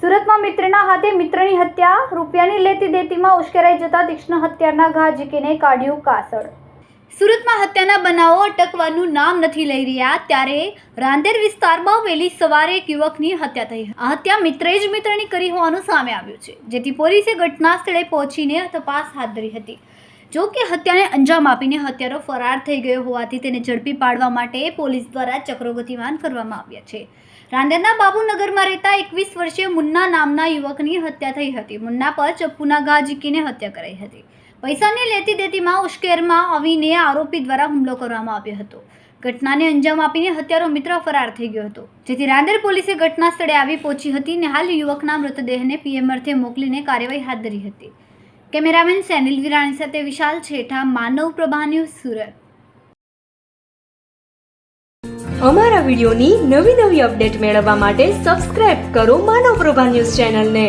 સુરતમાં મિત્રના હાથે મિત્રની હત્યા. રૂપિયાની લેતી દેતીમાં ઉશ્કેરાઈ જતા તીક્ષ્ણ હત્યાના ઘા ઝીકીને કાઢ્યું કાસળ. સુરતમાં હત્યાના બનાવો અટકવાનું નામ નથી લઈ રહ્યા, ત્યારે રાંદેર વિસ્તારમાં વહેલી સવારે એક યુવકની હત્યા થઈ. આ હત્યા મિત્રે જ મિત્રની કરી હોવાનું સામે આવ્યું છે, જેથી પોલીસે ઘટના સ્થળે પહોંચીને તપાસ હાથ ધરી હતી. જો કે હત્યાને અંજામ આપીને હત્યારો ફરાર થઈ ગયો હોવાથી તેને ઝડપી પાડવા માટે પોલીસ દ્વારા ચક્રો ગતિમાન કરવામાં આવ્યા છે. રાંદેરના બાબુનગરમાં રહેતા એકવીસ વર્ષીય મુન્ના નામના યુવકની હત્યા થઈ હતી. મુન્ના પર ચપ્પુના ઘા ઝીકીને હત્યા કરાઈ હતી. પૈસાની લેતી દેતીમાં ઉશ્કેરમાં આવીને આરોપી દ્વારા હુમલો કરવામાં આવ્યો હતો. ઘટનાને અંજામ આપીને હત્યારો મિત્ર ફરાર થઈ ગયો હતો. જેથી રાંદેર પોલીસે ઘટના સ્થળે આવી પહોંચી હતી અને હાલ યુવકના મૃતદેહને પીએમ અર્થે મોકલીને કાર્યવાહી હાથ ધરી હતી. કેમેરામેન સેનિલ વિરાણી સાથે વિશાલ છેઠા, માનવ પ્રભા ન્યૂઝ સુરત. અમારા વિડિયોની નવી નવી અપડેટ મેળવવા માટે સબસ્ક્રાઇબ કરો માનવ પ્રભા ન્યૂઝ ચેનલને.